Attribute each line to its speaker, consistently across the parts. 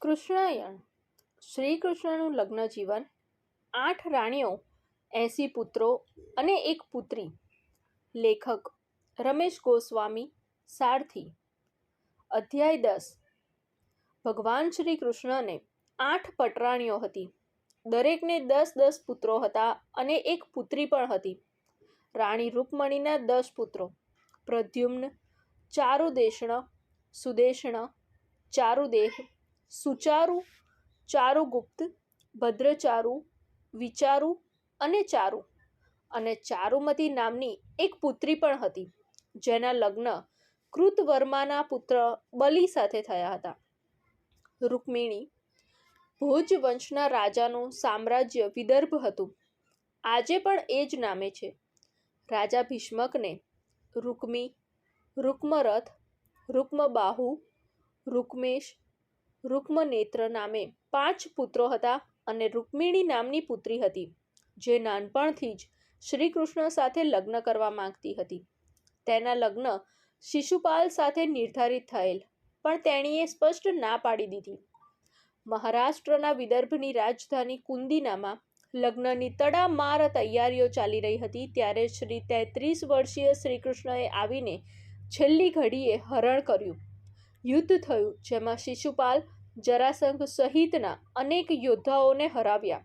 Speaker 1: કૃષ્ણાયણ. શ્રી કૃષ્ણનું લગ્ન જીવન. આઠ રાણીઓ, એંસી પુત્રો અને એક પુત્રી. લેખક, રમેશ ગોસ્વામી, સારથી. અધ્યાય દસ. ભગવાન શ્રી કૃષ્ણને આઠ પટરાણીઓ હતી. દરેકને દસ દસ પુત્રો હતા અને એક પુત્રી પણ હતી. રાણી રૂકમણીના દસ પુત્રો. પ્રદ્યુમ્ન ચારુદેષ્ણ સુદેષ્ણ ચારુદેહ સુચારુ ચારુગુપ્ત ભદ્રચારુ, વિચારુ અને ચારુ. અને ચારુમતી નામની એક પુત્રી પણ હતી, જેના લગ્ન કૃતવર્માના પુત્ર બલિ સાથે થયા હતા. રૂકમિણી ભોજ વંશના રાજાનું સામ્રાજ્ય વિદર્ભ હતું. આજે પણ એ જ નામે છે. રાજા ભીષ્મકને રૂકમી રૂકમરથ, રૂકમબાહુ, રૂકમેશ રૂકમનેત્ર નામે પાંચ પુત્રો હતા અને રૂકમિણી નામની પુત્રી હતી, જે નાનપણથી જ શ્રી કૃષ્ણ સાથે લગ્ન કરવા માંગતી હતી. તેના લગ્ન શિશુપાલ સાથે નિર્ધારિત થયેલ, પણ તેણીએ સ્પષ્ટ ના પાડી દીધી. મહારાષ્ટ્રના વિદર્ભની રાજધાની કુંદીનામાં લગ્નની તડામાર તૈયારીઓ ચાલી રહી હતી, ત્યારે શ્રી તેત્રીસ વર્ષીય શ્રીકૃષ્ણએ આવીને છેલ્લી ઘડીએ હરણ કર્યું. યુદ્ધ થયું, જેમાં શિશુપાલ જરાસંઘ સહિતના અનેક યોદ્ધાઓને હરાવ્યા.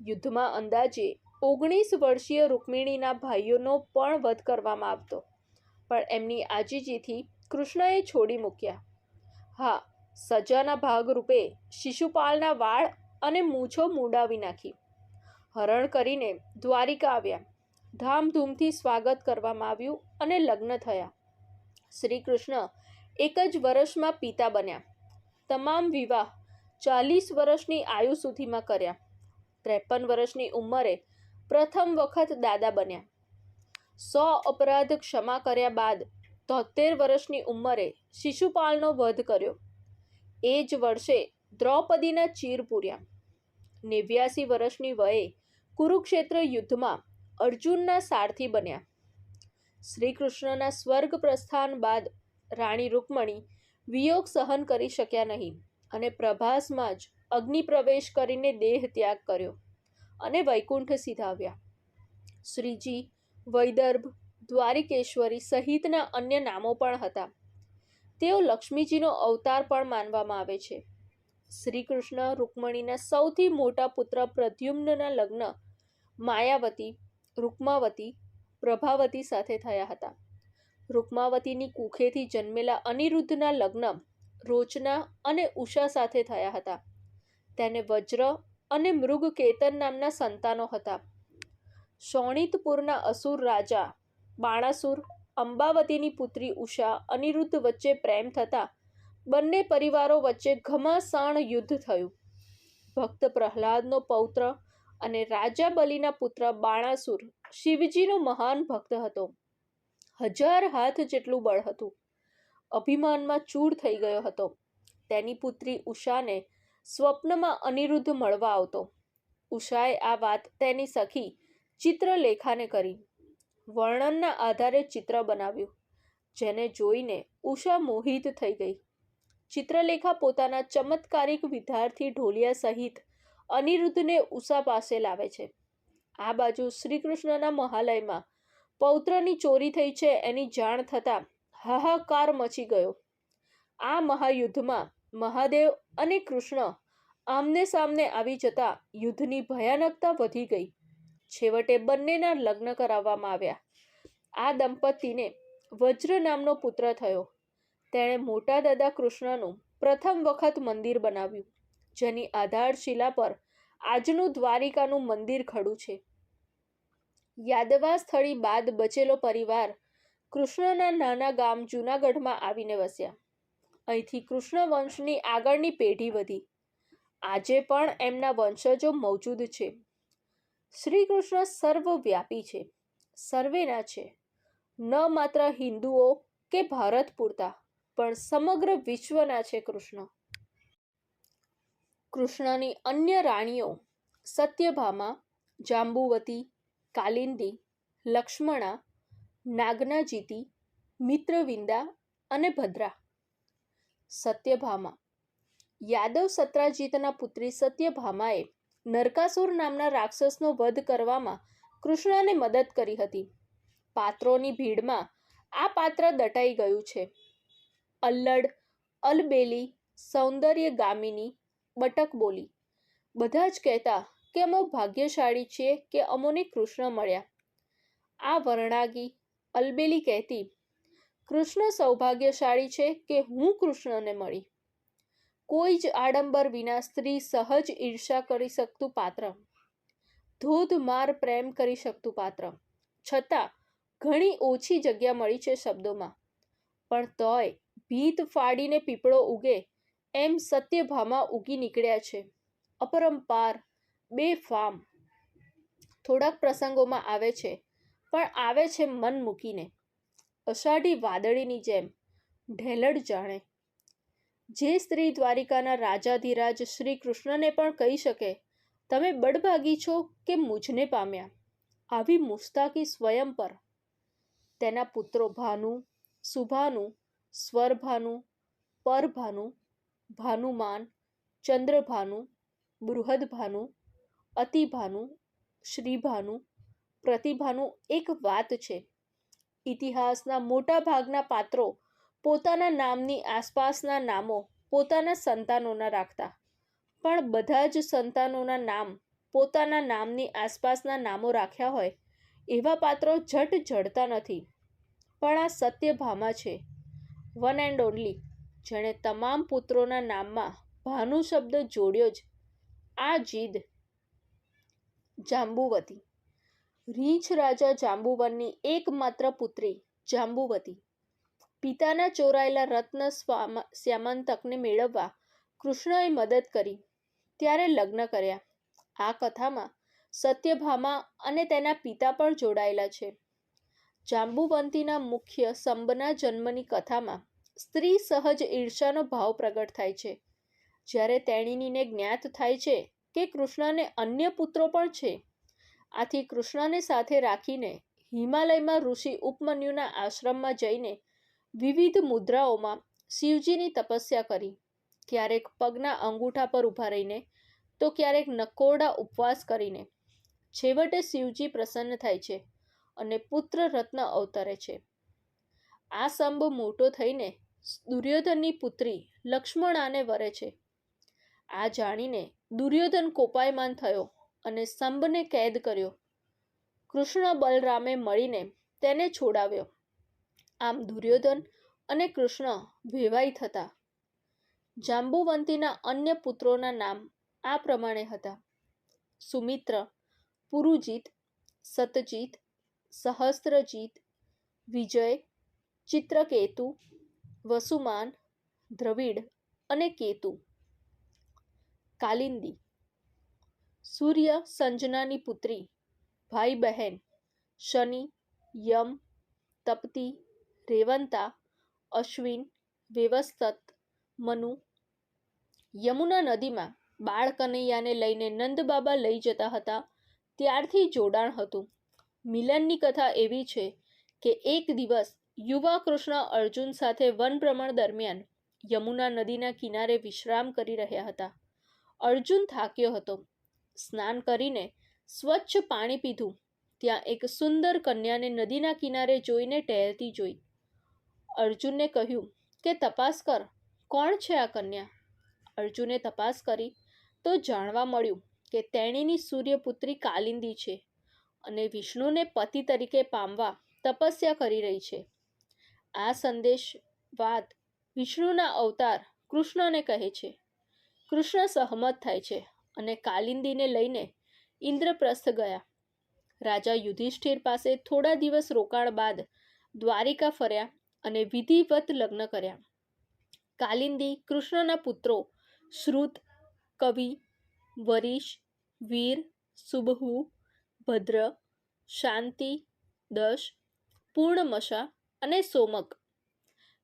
Speaker 1: યુદ્ધમાં અંદાજે ઓગણીસ વર્ષીય રૂકમિણીના ભાઈઓનો પણ વધ કરવામાં આવતો, પણ એમની આજીજીથી કૃષ્ણએ છોડી મૂક્યા. હા, સજાના ભાગરૂપે શિશુપાલના વાળ અને મૂછો મૂડાવી નાખી. હરણ કરીને દ્વારિકા આવ્યા. ધામધૂમથી સ્વાગત કરવામાં આવ્યું અને લગ્ન થયા. શ્રી કૃષ્ણ એક જ વર્ષમાં પિતા બન્યા. તમામ વિવાહ ચાલીસ વર્ષની આયુ સુધીમાં કર્યા. ત્રેપન વર્ષની ઉંમરે પ્રથમ વખત દાદા બન્યા. સો અપરાધ ક્ષમા કર્યા બાદ તોતેર વર્ષની ઉંમરે શિશુપાલનો વધ કર્યો. એ જ વર્ષે દ્રૌપદીના ચીર પૂર્યા. નેવ્યાસી વર્ષની વયે કુરુક્ષેત્ર યુદ્ધમાં અર્જુનના સારથી બન્યા. શ્રી કૃષ્ણના સ્વર્ગ પ્રસ્થાન બાદ રાણી રૂકમણી વિયોગ સહન કરી શક્યા નહીં અને પ્રભાસમાં જ અગ્નિ પ્રવેશ કરીને દેહ ત્યાગ કર્યો અને વૈકુંઠ સીધાવ્યા. શ્રીજી વૈદર્ભ દ્વારિકેશ્વરી સહિતના અન્ય નામો પણ હતા. તેઓ લક્ષ્મીજીનો અવતાર પણ માનવામાં આવે છે. શ્રી કૃષ્ણ રૂકમણીના સૌથી મોટા પુત્ર પ્રદ્યુમ્નના લગ્ન માયાવતી, રૂકમાવતી, પ્રભાવતી સાથે થયા હતા. રૂકમાવતીની કુખેથી જન્મેલા અનિરુદ્ધના લગ્ન રોચના અને ઉષા સાથે થયા હતા. તેને વજ્ર અને મૃગ કેતન નામના સંતાનો હતા. શોણિતપુરના અસુર રાજા બાણાસુર, અંબાવતીની પુત્રી ઉષા, અનિરુદ્ધ વચ્ચે પ્રેમ થતા બંને પરિવારો વચ્ચે ઘમાસાણ યુદ્ધ થયું. ભક્ત પ્રહલાદનો પૌત્ર અને રાજા બલિના પુત્ર બાણાસુર શિવજીનો મહાન ભક્ત હતો. હજાર હાથ જેટલું બળ હતું. અભિમાનમાં ચૂર થઈ ગયો હતો. તેની પુત્રી ઉષાને સ્વપ્નમાં અનિરુદ્ધ મળવા આવતો. ઉષાએ આ વાત તેની સખી ચિત્રલેખાને કરી. વર્ણનના આધારે ચિત્ર બનાવ્યું, જેને જોઈને ઉષા મોહિત થઈ ગઈ. ચિત્રલેખા પોતાના ચમત્કારિક વિદ્યાર્થી ઢોલિયા સહિત અનિરુદ્ધને ઉષા પાસે લાવે છે. આ બાજુ શ્રીકૃષ્ણના મહાલયમાં પૌત્રની ચોરી થઈ છે એની જાણ થતાં હાહાકાર મચી ગયો. આ મહાયુદ્ધમાં મહાદેવ અને કૃષ્ણ આમને સામને આવી જતા યુદ્ધની ભયાનકતા વધી ગઈ. છેવટે બંનેના લગ્ન કરાવવામાં આવ્યા. આ દંપતીને વજ્ર નામનો પુત્ર થયો. તેણે મોટા દાદા કૃષ્ણનું પ્રથમ વખત મંદિર બનાવ્યું, જેની આધારશિલા પર આજનું દ્વારિકાનું મંદિર ખડું છે. યાદવા સ્થળી બાદ બચેલો પરિવાર કૃષ્ણના નાના ગામ જૂનાગઢમાં આવીને વસ્યા. અહીંથી કૃષ્ણ વંશની આગળની પેઢી વધી. આજે પણ એમના વંશજો મોજૂદ છે. શ્રી કૃષ્ણ સર્વવ્યાપી છે. સર્વેના છે. ન માત્ર હિન્દુઓ કે ભારત પૂરતા, પણ સમગ્ર વિશ્વના છે કૃષ્ણ. કૃષ્ણની અન્ય રાણીઓ સત્યભામા, જાંબુવતી કાલિંદી, લક્ષ્મણા, નાગનાજીતી, મિત્રવિંદા અને ભદ્રા. સત્યભામા. યાદવ સત્રાજીતના પુત્રી સત્યભામાએ નરકાસુર નામના રાક્ષસનો વધ કરવામાં કૃષ્ણને મદદ કરી હતી. પાત્રોની ભીડમાં આ પાત્ર દટાઈ ગયું છે. અલ્લડ, અલબેલી સૌંદર્ય ગામિની બટક બોલી બધા જ કહેતા કે અમો ભાગ્યશાળી છીએ કે અમોને કૃષ્ણ મળ્યા. આ વર્ણાગી અલબેલી કહેતી, કૃષ્ણ સૌભાગ્યશાળી છે કે હું કૃષ્ણને મળી. કોઈ જ આડંબર વિના સ્ત્રી સહજ ઈર્ષા કરી શકતું પાત્ર. ધોધમાર પ્રેમ કરી શકતું પાત્ર. છતાં ઘણી ઓછી જગ્યા મળી છે શબ્દોમાં. પણ તોય ભીત ફાડીને પીપળો ઉગે એમ સત્યભામાં ઉગી નીકળ્યા છે. અપરંપાર બેફામ થોડાક પ્રસંગોમાં આવે છે, પણ આવે છે મન મૂકીને. અષાઢી વાદળીની જેમ ઢેલડ જાણે. જે સ્ત્રી દ્વારિકાના રાજાધિરાજ શ્રી કૃષ્ણને પણ કહી શકે, તમે બડભાગી છો કે મુજને પામ્યા? આવી મુસ્તાકી સ્વયં પર. તેના પુત્રો ભાનુ, સુભાનુ, સ્વરભાનુ, પરભાનુ, ભાનુમાન, ચંદ્રભાનુ, બૃહદભાનુ અતિભાનુ, શ્રીભાનુ, પ્રતિભાનું એક વાત છે. ઇતિહાસના મોટા ભાગના પાત્રો પોતાના નામની આસપાસના નામો પોતાના સંતાનોના રાખતા. પણ બધા જ સંતાનોના નામ પોતાના નામની આસપાસના નામો રાખ્યા હોય એવા પાત્રો ઝટ જડતા નથી. પણ આ સત્યભામા છે. વન એન્ડ ઓનલી જેણે તમામ પુત્રોના નામમાં ભાનુ શબ્દ જોડ્યો જ. આ જીદ જાંબુવતી. રીંછ રાજા જાંબુવનની એકમાત્ર પુત્રી જાંબુવતી. પિતાના ચોરાયેલા રત્ન શ્યામંતકને મેળવવા કૃષ્ણએ મદદ કરી, ત્યારે લગ્ન કર્યા. આ કથામાં સત્યભામા અને તેના પિતા પણ જોડાયેલા છે. જાંબુવંતીના મુખ્ય સંબના જન્મની કથામાં સ્ત્રી સહજ ઈર્ષાનો ભાવ પ્રગટ થાય છે. જ્યારે તેણીનીને જ્ઞાત થાય છે કે કૃષ્ણને અન્ય પુત્રો પણ છે? આથી કૃષ્ણને સાથે રાખીને હિમાલયમાં ઋષિ ઉપમન્યુના આશ્રમમાં જઈને વિવિધ મુદ્રાઓમાં શિવજીની તપસ્યા કરી. ક્યારેક પગના અંગૂઠા પર ઊભા રહીને, તો ક્યારેક નકોરડા ઉપવાસ કરીને. છેવટે શિવજી પ્રસન્ન થાય છે અને પુત્ર રત્ન અવતરે છે. આ સંભ મોટો થઈને દુર્યોધનની પુત્રી લક્ષ્મણાને વરે છે. આ જાણીને દુર્યોધન કોપાયમાન થયો અને સંભને કેદ કર્યો. કૃષ્ણ બલરામે મળીને તેને છોડાવ્યો. આમ દુર્યોધન અને કૃષ્ણ વેવાઈ થતા. જાંબુવંતીના અન્ય પુત્રોના નામ આ પ્રમાણે હતા. સુમિત્ર, પુરુજીત, સતજીત, સહસ્ત્રજીત, વિજય, ચિત્રકેતુ, વસુમાન, દ્રવિડ અને કેતુ. કાલિંદી. સૂર્ય સંજનાની પુત્રી ભાઈ બહેન શનિ, યમ, તપતી, રેવંતા, અશ્વિન, વેવસ્તત, મનુ. યમુના નદીમાં બાળ કનૈયાને લઈને નંદબાબા લઈ જતા હતા, ત્યારથી જોડાણ હતું. મિલનની કથા એવી છે કે એક દિવસ યુવા કૃષ્ણ અર્જુન સાથે વન ભ્રમણ દરમિયાન યમુના નદીના કિનારે વિશ્રામ કરી રહ્યા હતા. અર્જુન થાક્યો હતો. સ્નાન કરીને સ્વચ્છ પાણી પીધું. ત્યાં એક સુંદર કન્યાને નદીના કિનારે જોઈને ટહેલતી જોઈ. અર્જુનને કહ્યું કે, તપાસ કર, કોણ છે આ કન્યા? અર્જુને તપાસ કરી તો જાણવા મળ્યું કે તેણીની સૂર્યપુત્રી કાલિંદી છે અને વિષ્ણુને પતિ તરીકે પામવા તપસ્યા કરી રહી છે. આ સંદેશ વાત વિષ્ણુના અવતાર કૃષ્ણને કહે છે. કૃષ્ણ સહમત થાય છે અને કાલિંદીને લઈને ઇન્દ્રપ્રસ્થ ગયા. રાજા યુધિષ્ઠિર પાસે થોડા દિવસ રોકાણ બાદ દ્વારિકા ફર્યા અને વિધિવત લગ્ન કર્યા. કાલિંદી કૃષ્ણના પુત્રો શ્રુત, કવિ વરીશ વીર, સુબહુ, ભદ્ર, શાંતિ, દશ, પૂર્ણમશા અને સોમક.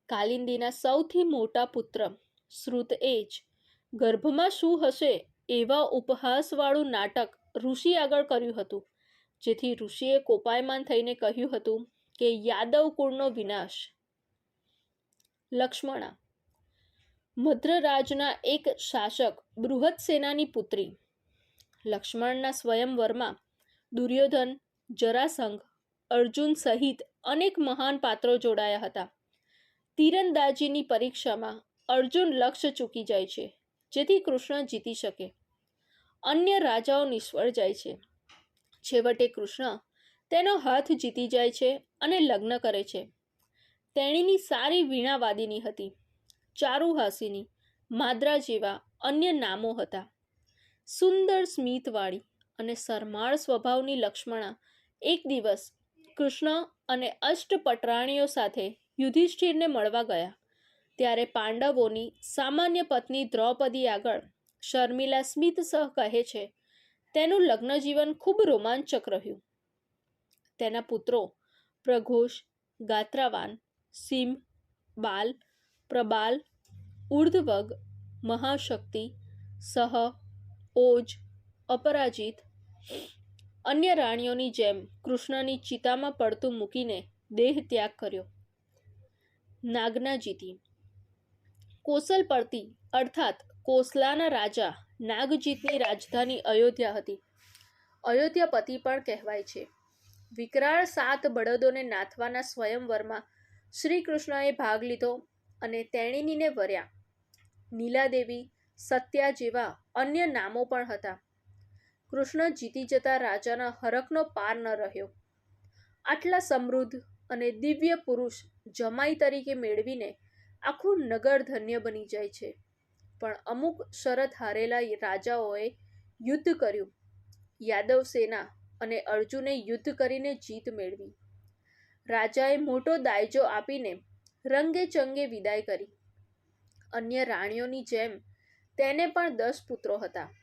Speaker 1: કાલિંદીના સૌથી મોટા પુત્ર શ્રુત એ જ ગર્ભમાં શું હશે એવા ઉપહાસવાળું નાટક ઋષિ આગળ કર્યું હતું. જેથી ઋષિએ કોપાયમાન થઈને કહ્યું હતું કે યાદવ કુળનો વિનાશ. લક્ષ્મણા. મદ્રરાજના એક શાસક બૃહદ સેનાની પુત્રી. લક્ષ્મણના સ્વયંવરમાં દુર્યોધન, જરાસંઘ, અર્જુન સહિત અનેક મહાન પાત્રો જોડાયા હતા. તીરંદાજીની પરીક્ષામાં અર્જુન લક્ષ્ય ચૂકી જાય છે. જેથી કૃષ્ણ જીતી શકે. અન્ય રાજાઓ નિષ્ફળ જાય છે. છેવટે કૃષ્ણ તેનો હાથ જીતી જાય છે અને લગ્ન કરે છે. તેણીની સારી વીણાવાદીની હતી. ચારુહાસીની, માદ્રા જેવા અન્ય નામો હતા. સુંદર સ્મિતવાળી અને સરમાળ સ્વભાવની લક્ષ્મણા એક દિવસ કૃષ્ણ અને અષ્ટપટરાણીઓ સાથે યુધિષ્ઠિરને મળવા ગયા. ત્યારે પાંડવોની સામાન્ય પત્ની દ્રૌપદી આગળ શર્મિલા સ્મિત સહ કહે છે, તેનું લગ્ન જીવન ખૂબ રોમાંચક રહ્યું. તેના પુત્રો પ્રઘોષ, ગાત્રાવાન, સિમ, બાલ, પ્રબાલ, ઉર્ધ્વગ, મહાશક્તિ, સહ, ઓજ, અપરાજિત, અન્ય રાણીઓની જેમ કૃષ્ણની ચિતામાં પડતું મૂકીને દેહ ત્યાગ કર્યો. નાગના જીતી કોસલ પડતી, અર્થાત કોસલાના રાજા નાગજીતની રાજધાની અયોધ્યા હતી. અયોધ્યાપતિ પણ કહેવાય છે. વિકરાળ સાત બળદોને નાથવાના સ્વયંવરમાં શ્રી કૃષ્ણએ ભાગ લીધો અને તેણીનીને વર્યા. નીલાદેવી, સત્યા જેવા અન્ય નામો પણ હતા. કૃષ્ણ જીતી જતા રાજાના હરખનો પાર ન રહ્યો. આટલા સમૃદ્ધ અને દિવ્ય પુરુષ જમાઈ તરીકે મેળવીને આખું નગર ધન્ય બની જાય છે. પણ અમુક શરત હારેલા રાજાઓએ યુદ્ધ કર્યું. યાદવ સેના અને અર્જુને યુદ્ધ કરીને જીત મેળવી. રાજાએ મોટો દાયજો આપીને રંગે ચંગે વિદાય કરી. અન્ય રાણીઓની જેમ તેને પણ દસ પુત્રો હતા.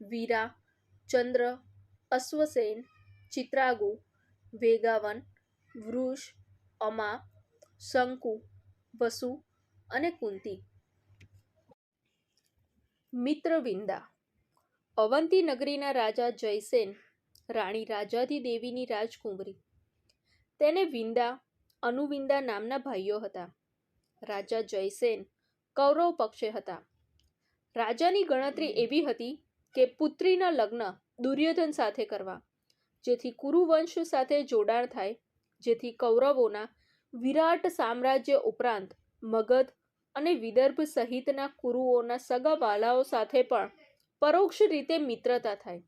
Speaker 1: વીરા, ચંદ્ર, અશ્વસેન, ચિત્રાગુ, વેગાવન, વૃષ, અમા, શંકુ વસુ અને કુંતી. મિત્રવિંદા અવંતી નગરીના રાજા જયસેન રાણી રાજાધી દેવીની રાજકુંવરી. તેને વિંદા, અનુવિંદા નામના ભાઈઓ હતા. રાજા જયસેન કૌરવ પક્ષે હતા. રાજાની ગણતરી એવી હતી કે પુત્રીના લગ્ન દુર્યોધન સાથે કરવા, જેથી કુરુવંશ સાથે જોડાણ થાય, જેથી કૌરવોના વિરાટ સામ્રાજ્ય ઉપરાંત મગધ અને વિદર્ભ સહિતના કુરુઓના સગા વાલાઓ સાથે પણ પરોક્ષ રીતે મિત્રતા થાય.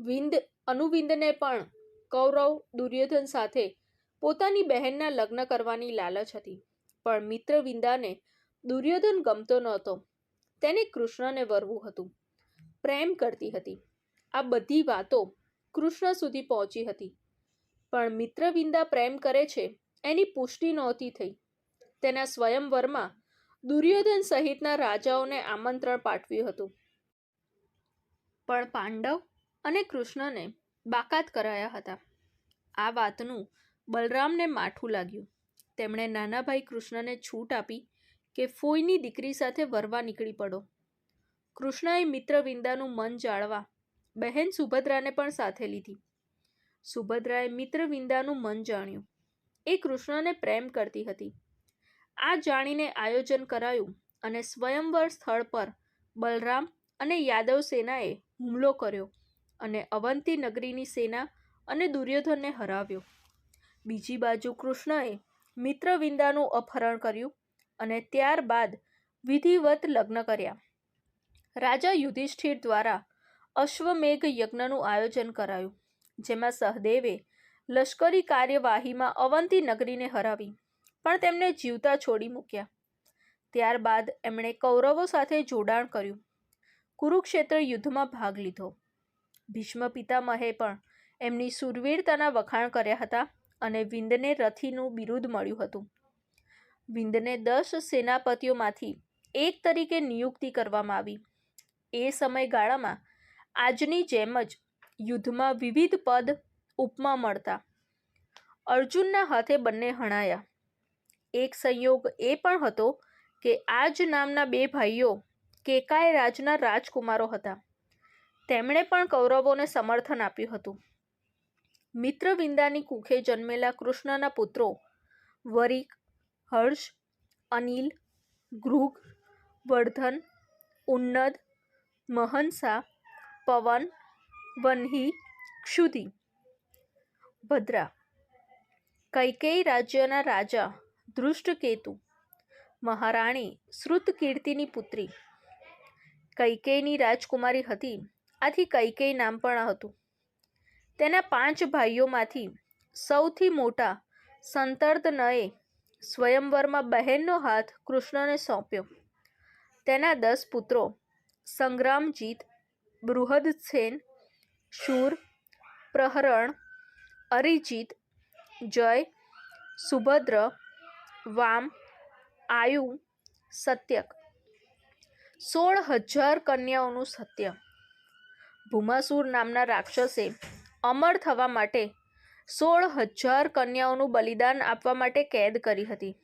Speaker 1: વિંદ અનુવિંદને પણ કૌરવ દુર્યોધન સાથે પોતાની બહેનના લગ્ન કરવાની લાલચ હતી. પણ મિત્ર વિંદાને દુર્યોધન ગમતો નહોતો. તેને કૃષ્ણને વરવું હતું. પ્રેમ કરતી હતી. આ બધી વાતો કૃષ્ણ સુધી પહોંચી હતી. પણ મિત્રવિંદા પ્રેમ કરે છે એની પુષ્ટિ નહોતી થઈ. તેના સ્વયંવરમાં દુર્યોધન સહિતના રાજાઓને આમંત્રણ પાઠવ્યું હતું. પણ પાંડવ અને કૃષ્ણને બાકાત કરાયા હતા. આ વાતનું બલરામને માઠું લાગ્યું. તેમણે નાનાભાઈ કૃષ્ણને છૂટ આપી કે ફોઈની દીકરી સાથે વરવા નીકળી પડો. કૃષ્ણએ મિત્રવિંદાનું મન જાળવા બહેન સુભદ્રાને પણ સાથે લીધી. સુભદ્રાએ મિત્રવિંદાનું મન જાણ્યું. એ કૃષ્ણને પ્રેમ કરતી હતી. આ જાણીને આયોજન કરાયું અને સ્વયંવર સ્થળ પર બલરામ અને યાદવ સેનાએ હુમલો કર્યો અને અવંતી નગરીની સેના અને દુર્યોધનને હરાવ્યો. બીજી બાજુ કૃષ્ણએ મિત્રવિંદાનું અપહરણ કર્યું અને ત્યારબાદ વિધિવત લગ્ન કર્યા. રાજા યુધિષ્ઠિર દ્વારા અશ્વમેઘ યજ્ઞનું આયોજન કરાયું, જેમાં સહદેવે લશ્કરી કાર્યવાહીમાં અવંતી નગરીને હરાવી, પણ તેમને જીવતા છોડી મૂક્યા. ત્યારબાદ એમણે કૌરવો સાથે જોડાણ કર્યું. કુરુક્ષેત્ર યુદ્ધમાં ભાગ લીધો. ભીષ્મ પિતામહે પણ એમની સુરવીરતાના વખાણ કર્યા હતા અને વિંદને રથીનું બિરુદ મળ્યું હતું. વિંદને દસ સેનાપતિઓમાંથી એક તરીકે નિયુક્તિ કરવામાં આવી. એ સમયગાળામાં આજની જેમ જ યુદ્ધમાં વિવિધ પદ ઉપમા મળતા. અર્જુનના હાથે બંને હણાયા. એક સંયોગ એ પણ હતો કે આજ નામના બે ભાઈઓ કેકાએ રાજના રાજકુમારો હતા. તેમણે પણ કૌરવોને સમર્થન આપ્યું હતું. મિત્રવિંદાની કુખે જન્મેલા કૃષ્ણના પુત્રો વરિક, હર્ષ, અનિલ, ગૃગ, વર્ધન, ઉન્નદ, મહંસા, પવન, વન્હી ક્ષુધિ ભદ્રા. કૈકેયી રાજ્યના રાજા ધૃષ્ટકેતુ. મહારાણી શ્રુતકીર્તિની પુત્રી. કૈકેયની રાજકુમારી હતી. આથી કૈકેયી નામ પણ હતું. તેના પાંચ ભાઈઓમાંથી સૌથી મોટા સંતર્દનએ સ્વયંવરમાં બહેનનો હાથ કૃષ્ણને સોંપ્યો. તેના દસ પુત્રો સંગ્રામજીત, બૃહદસેન, શૂર, પ્રહરણ અરિજીત, જય, સુભદ્ર, વામ, આયુ, સત્યક. સોળ હજાર કન્યાઓનું સત્ય. ભૂમાસુર નામના રાક્ષસે અમર થવા માટે સોળ હજાર કન્યાઓનું બલિદાન આપવા માટે કેદ કરી હતી.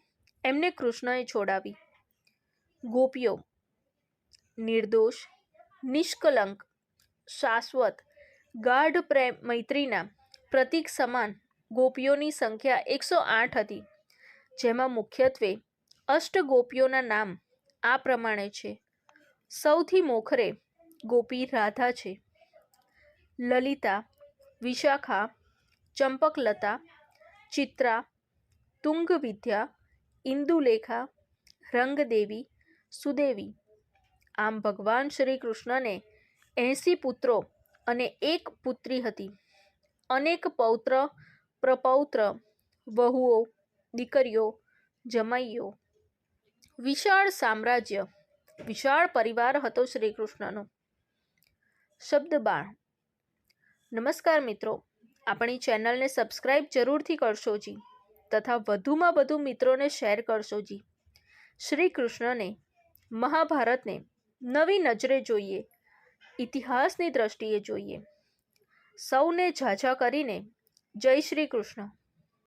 Speaker 1: એમને કૃષ્ણએ છોડાવી. ગોપીઓ, નિર્દોષ, નિષ્કલંક, શાશ્વત, ગાઢ પ્રેમ મૈત્રીના પ્રતીક સમાન ગોપીઓની સંખ્યા એકસો આઠ હતી, જેમાં મુખ્યત્વે અષ્ટ ગોપીઓના નામ આ પ્રમાણે છે. સૌથી મોખરે ગોપી રાધા છે. લલિતા, વિશાખા, ચંપકલતા, ચિત્રા, તુંગવિદ્યા, ઇન્દુલેખા, રંગદેવી, સુદેવી. આમ ભગવાન શ્રી કૃષ્ણને એંસી પુત્રો અને એક પુત્રી હતી. અનેક પૌત્ર, પ્રપૌત્ર, વહુઓ, દીકરીઓ જમાઈઓ વિશાળ સામ્રાજ્ય, વિશાળ પરિવાર હતો શ્રી કૃષ્ણનો શબ્દ બાણ નમસ્કાર મિત્રો, આપણી ચેનલને સબસ્ક્રાઈબ જરૂરથી કરશો જી, તથા વધુમાં વધુ મિત્રોને શેર કરશો જી. શ્રી કૃષ્ણને મહાભારતને નવી નજરે જોઈએ, ઇતિહાસની દ્રષ્ટિએ જોઈએ. સૌને ઝાઝા કરીને જય શ્રી કૃષ્ણ.